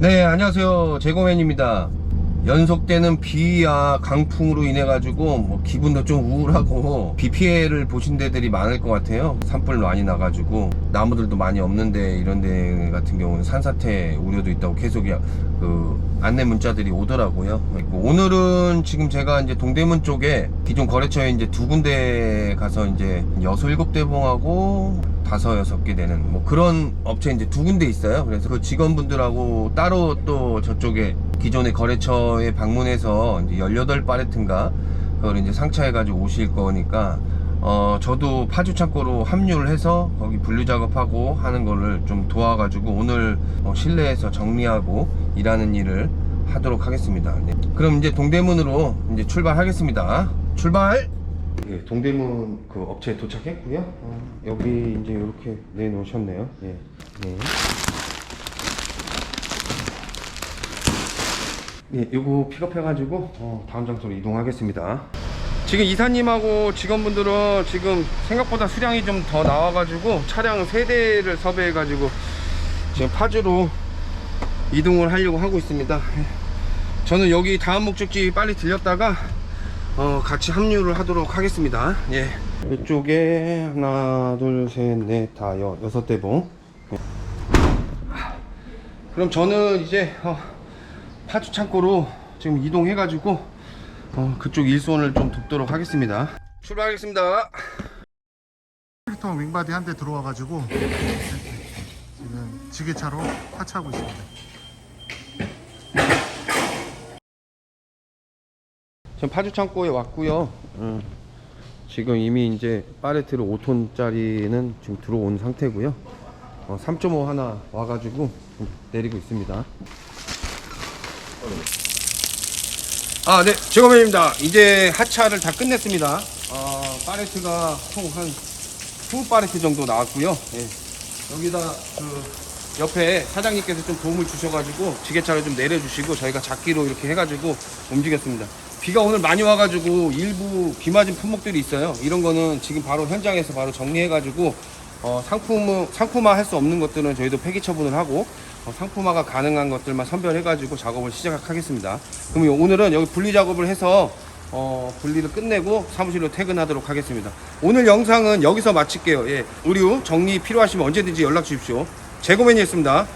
네, 안녕하세요. 제고맨입니다. 연속되는 비와 강풍으로 인해 가지고 뭐 기분도 좀 우울하고 비 피해를 보신 데들이 많을 것 같아요. 산불 많이 나가지고 나무들도 많이 없는데 이런 데 같은 경우는 산사태 우려도 있다고 계속 야- 그 안내 문자들이 오더라고요. 오늘은 지금 제가 이제 동대문 쪽에 기존 거래처에 이제 두 군데 가서 이제 여섯 일곱 대봉하고 다섯 여섯 개 되는 뭐 그런 업체 이제 두 군데 있어요. 그래서 그 직원분들하고 따로 또 저쪽에 기존의 거래처에 방문해서 이제 18파레트인가 그걸 이제 상차해가지고 오실 거니까 어 저도 파주 창고로 합류를 해서 거기 분류 작업하고 하는 거를 좀 도와가지고 오늘 어, 실내에서 정리하고 일하는 일을 하도록 하겠습니다. 네. 그럼 이제 동대문으로 이제 출발하겠습니다. 출발! 예, 동대문 그 업체에 도착했고요. 어, 여기 이제 이렇게 내놓으셨네요. 예. 네. 예, 요거 픽업해가지고 어, 다음 장소로 이동하겠습니다. 지금 이사님하고 직원분들은 지금 생각보다 수량이 좀 더 나와가지고 차량 세 대를 섭외해가지고 지금 파주로 이동을 하려고 하고 있습니다. 예. 저는 여기 다음 목적지 빨리 들렸다가 어, 같이 합류를 하도록 하겠습니다. 예. 이쪽에 하나, 둘, 셋, 넷, 다 여, 여섯 대봉. 예. 그럼 저는 이제 어, 파주 창고로 지금 이동해가지고 어, 그쪽 일손을 좀 돕도록 하겠습니다. 출발하겠습니다. 통 윙바디 한 대 들어와가지고 지금 지게차로 하차하고 있습니다. 지금 파주 창고에 왔고요. 음, 지금 이미 이제 파레트로 5톤짜리는 지금 들어온 상태고요. 어, 3.5 하나 와가지고 좀 내리고 있습니다. 아, 네, 제거맨입니다. 이제 하차를 다 끝냈습니다. 어, 파레트가 총한 20파레트 정도 나왔고요. 예. 여기다 그 옆에 사장님께서 좀 도움을 주셔가지고 지게차를 좀 내려주시고 저희가 잡기로 이렇게 해가지고 움직였습니다. 비가 오늘 많이 와가지고 일부 비 맞은 품목들이 있어요. 이런 거는 지금 바로 현장에서 바로 정리해가지고 어, 상품 상품화 할 수 없는 것들은 저희도 폐기 처분을 하고 어, 상품화가 가능한 것들만 선별해가지고 작업을 시작하겠습니다. 그럼 오늘은 여기 분리 작업을 해서 어, 분리를 끝내고 사무실로 퇴근하도록 하겠습니다. 오늘 영상은 여기서 마칠게요. 예, 의류 정리 필요하시면 언제든지 연락 주십시오. 재고맨이었습니다.